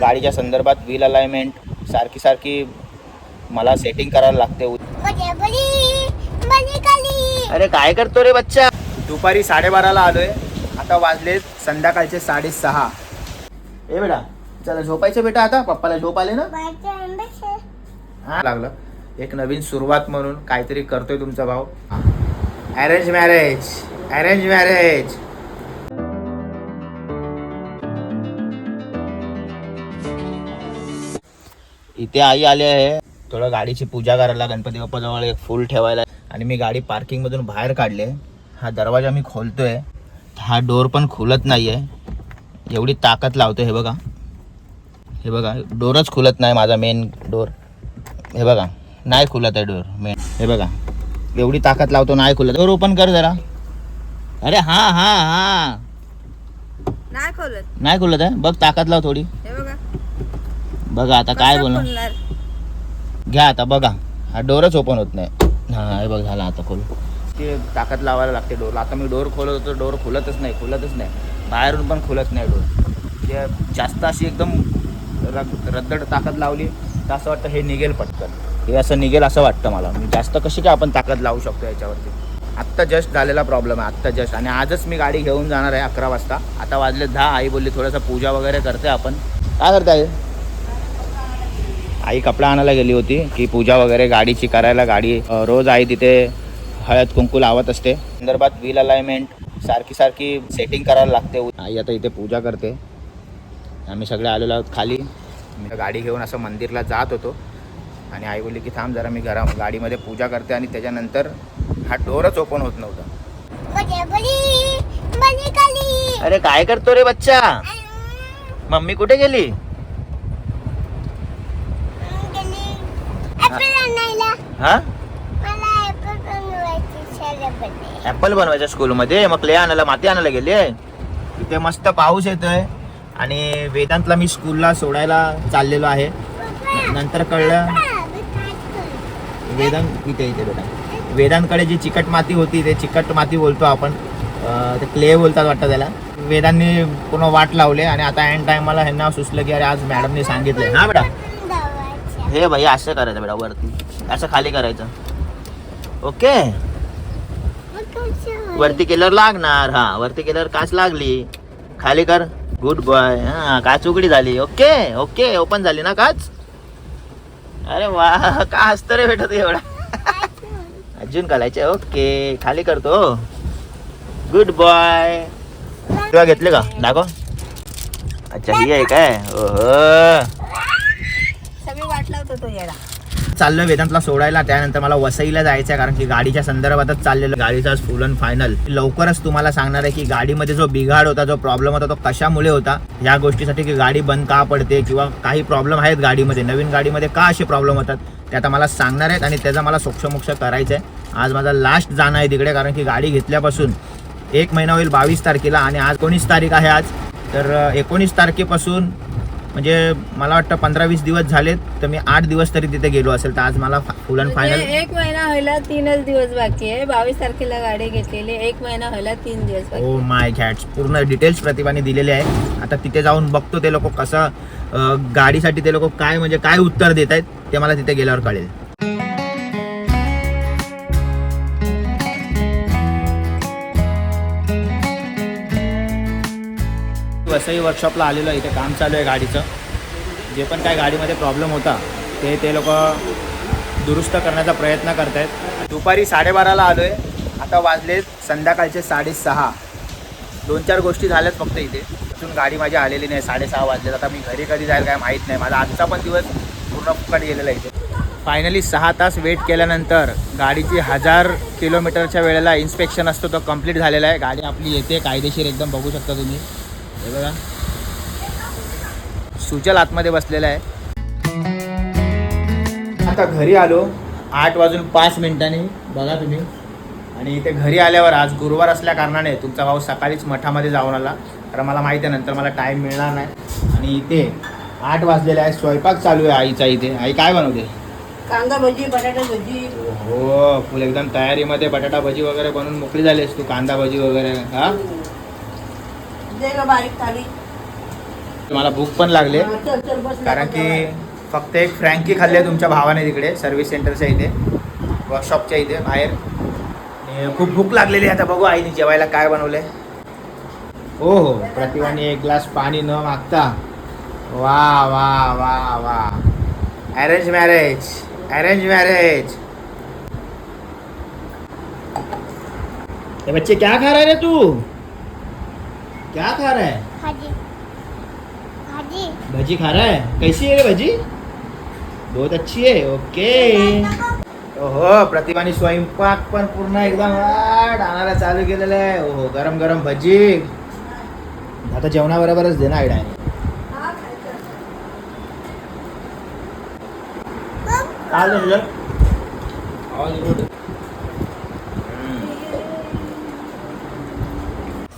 गाडीच्या संदर्भात wheel alignment सारखी सारखी मला सेटिंग करायला लागते. अरे काय करतो रे बच्चा? दुपारी साडेबाराला आलोय. आता वाजले संध्याकाळचे साडेसहा. ए बेटा चला झोपायचं बेटा आता? पप्पाला झोप आले ना? हा? लागलं. एक नवीन सुरुवात म्हणून काहीतरी करतोय तुमचा भाऊ. अरेंज मॅरेज अरेंज मॅरेज इथे आई आली आहे. थोडं गाडीची पूजा करायला गणपती बाप्पा जवळ एक फुल ठेवायला. आणि मी गाडी पार्किंग मधून बाहेर काढले हा दरवाजा मी खोलतोय. हा डोर पण खुलत नाहीये. एवढी ताकद लावतोय हे बघा. हे बघा डोरच खुलत नाही माझा मेन डोर हे बघा नाही खुलत आहे डोर मेन हे बघा एवढी ताकद लावतो नाही खुलत. डोर ओपन कर जरा. अरे हा हा हा. नाही खोलत. नाही खुलत आहे? बघ ताकद लाव थोडी. बघा आता काय बोलणार खोलणार? घ्या आता बघा. हा डोरच ओपन होत नाही. हा हे बघ झाला आता खोल. ते ताकद लावायला लागते डोर. आता मी डोर खोलत होतो डोर खुलतच नाही खुलतच नाही. बाहेरून पण खुलत नाही डोर. ते जास्त अशी एकदम रद्दड ताकद लावली तर असं वाटतं हे निघेल पटकन. हे असं निघेल असं वाटतं मला. मी जास्त कशी काय आपण ताकद लावू शकतो याच्यावरती. आत्ता जस्ट झालेला प्रॉब्लेम आहे आत्ता जस्ट. आणि आजच मी गाडी घेऊन जाणार आहे अकरा वाजता. आता वाजले दहा आई बोलली थोडंसं पूजा वगैरे करते आपण. काय करताय? आई कपडा आणायला गेली होती की पूजा वगैरे गाडीची करायला गाडी रोज आई तिथे हळद कुंकू लावत असते. संदर्भात व्हील अलाइनमेंट सारखी सारखी सेटिंग करायला लागते. आई आता इथे पूजा करते. आम्ही सगळे आलेलो आहोत खाली. मी गाडी घेऊन असं मंदिरला जात होतो. आणि आई बोलली की थांब जरा मी घरा गाडीमध्ये पूजा करते. आणि त्याच्यानंतर हा डोरच ओपन होत नव्हता. अरे काय करतो रे बच्चा? मम्मी कुठे गेली ऍपल आणायला हा? मला ऍपल बनवायची स्कूलमध्ये मग क्ले आणायला माती आणायला गेली इथे मस्त पाऊस येतोय. आणि वेदांतला मी स्कूलला सोडायला चाललेलो आहे. नंतर कळलं. वेदांत इथे इथे बेटा वेदांतकडे जी चिकट माती होती ते चिकट माती बोलतो आपण. ते क्ले बोलतात वाटतं त्याला. वेदांनी पूर्ण वाट लावले आणि आता एंड टाइमला ह्यांना सुचलं की अरे आज मॅडमने सांगितलंय. हा बेटा? हे भाई असं करायचं बेटा वरती. असं खाली करायचं. ओके? वरती केल्यावर लागणार. हा वरती केल्यावर काच लागली. खाली कर. गुड बॉय हा काच उघडी झाली. ओके? ओके ओपन झाली ना काच? अरे वा का हसत रे भेटत एवढा? अजून घालायचे. ओके खाली करतो. गुड बॉय तेव्हा घेतले का? दाखव. अच्छा ही आहे काय? ओहो. सगळी वाट याला चाललोय वेदांतला सोडायला. त्यानंतर मला वसईला जायचं आहे कारण की गाडीच्या संदर्भातच चाललेलं. गाडीचा फुल अँड फायनल. लवकरच तुम्हाला सांगणार आहे की गाडीमध्ये जो बिघाड होता जो प्रॉब्लेम होता तो कशामुळे होता? या गोष्टीसाठी की गाडी बंद का पडते किंवा काही प्रॉब्लेम आहेत गाडीमध्ये? नवीन गाडीमध्ये का असे प्रॉब्लेम होतात? ते आता मला सांगणार आहेत आणि त्याचा मला सोक्षमोक्ष करायचं आहे आज माझा लास्ट जाणं आहे तिकडे कारण की गाडी घेतल्यापासून एक महिना होईल बावीस तारखेला आणि आज एकोणीस तारीख आहे आज. तर एकोणीस तारखेपासून म्हणजे मला वाटतं पंधरा वीस दिवस झालेत तर मी आठ दिवस तरी तिथे गेलो असेल तर आज मला फुल अँड फायनल म्हणजे एक महिना व्हायला तीनच दिवस बाकी आहे. बावीस तारखेला गाडी घेतलेली एक महिना व्हायला तीन दिवस बाकी ओ माय घॅट्स पूर्ण डिटेल्स प्रतिभाने दिलेले आहे आता तिथे जाऊन बघतो ते लोक कसं अं, गाडीसाठी ते लोक काय म्हणजे काय उत्तर देत आहेत ते मला तिथे गेल्यावर कळेल. वसई वर्कशॉपला आलेलो आहे. इथे काम चालू आहे गाडीचं. जे पण काय गाडीमध्ये प्रॉब्लेम होता ते ते लोक दुरुस्त करण्याचा प्रयत्न करत आहेत दुपारी साडेबाराला आलो आहे आता वाजले संध्याकाळचे साडेसहा. दोन चार गोष्टी झाल्यात फक्त इथे. अजून गाडी माझी आलेली नाही साडेसहा वाजले आता मी घरी कधी जाईल काय माहीत नाही. माझा आजचा पण दिवस पूर्ण फुकट गेलेला आहे इथे. फायनली सहा तास वेट केल्यानंतर गाडीची हजार किलोमीटरच्या वेळेला इन्स्पेक्शन असतो तो कंप्लीट झालेला आहे. गाडी आपली येते कायदेशीर एकदम बघू शकता तुम्ही. हे बघा. सुचल आतमध्ये बसलेला आहे. आता घरी आलो. आठ वाजून पाच मिनिटांनी बघा तुम्ही. आणि इथे घरी आल्यावर आज गुरुवार असल्या कारणाने तुमचा भाऊ सकाळीच मठामध्ये जाऊन आला. कारण मला माहिती आहे नंतर मला टाईम मिळणार नाही. आणि इथे आठ वाजलेले आहे स्वयंपाक चालू आहे आईचा इथे. आई काय बनवते? कांदा भजी बटाटा भजी. हो फुल एकदम तयारीमध्ये बटाटा भजी वगैरे बनवून मोकळी झालीस तू कांदा भजी वगैरे. हा? ग बारीक थाली. मला भूक पण लागले. कारण की फक्त एक फ्रँकी खाल्ली आहे तुमच्या भावाने तिकडे सर्व्हिस सेंटरच्या इथे वर्कशॉपच्या इथे बाहेर. खूप भूक लागलेली आहे आता बघू आईने जेवायला काय बनवलंय. हो हो प्रतिभाने एक ग्लास पाणी न मागता. वा वा वा वा. अरेंज मॅरेज अरेंज मॅरेज बच्चे क्या खा रहा रे तू? क्या खा रहा है? भाजी। भाजी। भजी खा रहा है? कैसी है रे भजी? बहुत अच्छी है ओके। ओहो प्रतिभाने स्वयंपाक पण पूर्ण एकदम आ, डाणाला चालू केलेलं आहे. ओहो गरम गरम भजी. आता जेवणाबरोबरच दे ना आयडिया काय झालं?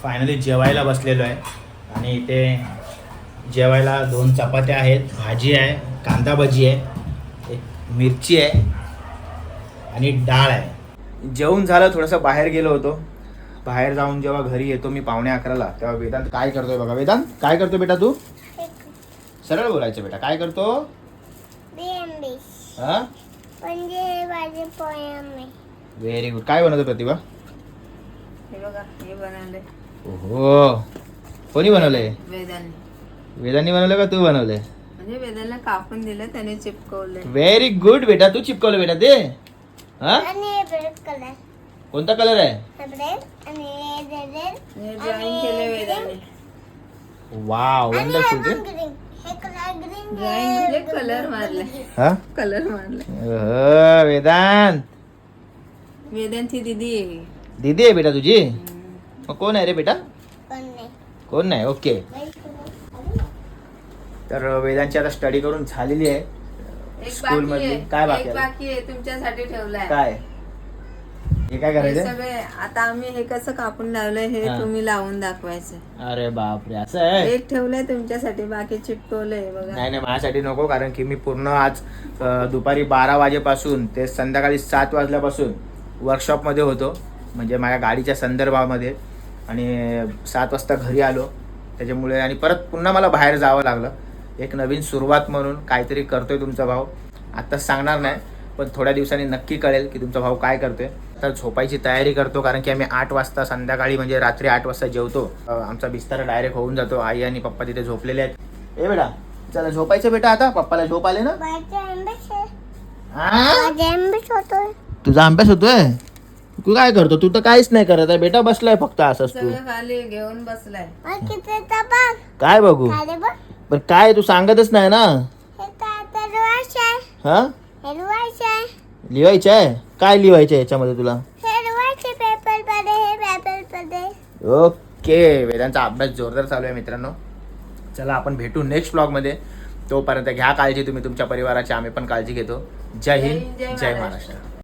फायनली जेवायला बसलेलो आहे. आणि इथे जेवायला दोन चपात्या आहेत. भाजी आहे कांदा भजी आहे एक मिरची आहे आणि डाळ आहे. जेवण झालं थोडंसं बाहेर गेलो होतो. बाहेर जाऊन जेव्हा घरी येतो मी पावणे अकराला. तेव्हा वेदांत काय करतोय बघा. वेदांत काय करतो बेटा तू? सरळ बोलायचं बेटा. काय करतो? व्हेरी गुड काय बनवतो प्रतिभा? हे बघा हे बनवले हो कोणी बनवलंय? वेदांनी. वेदांनी बनवलं का तू बनवलंय? म्हणजे वेदांना कापून दिलं त्याने चिपकवले व्हेरी गुड बेटा. तू चिपकवलं बेटा ते. हा? आणि ब्रेड कलर. कोणता कलर आहे? हे ब्रेड आणि हे रेड हे ड्रॉइंग केले वेदांनी. वाव आणि हे वंडरफुल ग्रीन हे कलर ग्रीन ड्रॉइंग म्हणजे कलर मारले हा? कलर मारले अह, वेदांत. वेदांची दिदी. आहे दीदी आहे बेटा तुझी? मग कोण आहे रे बेटा? कोण नाही. ओके. तर वेदांची आता स्टडी करून झालेली आहे. एक स्कूल बाकी मध्ये आहे. काय बाकी एक आहे? बाकी आहे तुमच्यासाठी ठेवलाय. काय? हे काय करायचं सगळे आता आम्ही हे कसं कापून लावलंय हे. तुम्ही लावून दाखवायचं. अरे बापरे असं आहे? एक ठेवलंय तुमच्यासाठी बाकी चिपकवलंय बघा. नाही नाही माझ्यासाठी नको कारण की मी पूर्ण आज दुपारी बारा वाजेपासून ते संध्याकाळी सात वाजल्यापासून वर्कशॉपमध्ये होतो. म्हणजे माझ्या गाडीच्या संदर्भामध्ये. आणि सात वाजता घरी आलो. त्याच्यामुळे आणि परत पुन्हा मला बाहेर जावं लागलं. एक नवीन सुरुवात म्हणून काहीतरी करतोय तुमचा भाऊ. आत्ताच सांगणार नाही पण थोड्या दिवसांनी नक्की कळेल की तुमचा भाऊ काय करतोय. आता झोपायची तयारी करतो कारण की आम्ही आठ वाजता संध्याकाळी म्हणजे रात्री आठ वाजता जेवतो. आमचा बिस्तारा डायरेक्ट होऊन जातो. आई आणि पप्पा तिथे झोपलेले आहेत. ए बेटा चला झोपायचं बेटा आता. पप्पाला झोप आले ना. हा? तुझा अभ्यास होतोय? तू काय करतो? तू तर काहीच नाही करत आहे. बेटा बसलाय फक्त असंच तू. सगळं खाली घेऊन बसलाय. काय बघू? पण काय तू सांगतच नाही ना? हे लिवायचं आहे. काय लिवायचं आहे याच्यामध्ये तुला? ओके वेदांचा अभ्यास जोरदार चालू आहे मित्रांनो. चला आपण भेटू नेक्स्टमध्ये. तोपर्यंत घ्या काळजी तुम्ही तुमच्या परिवाराची आम्ही पण काळजी घेतो. जय हिंद जय महाराष्ट्र.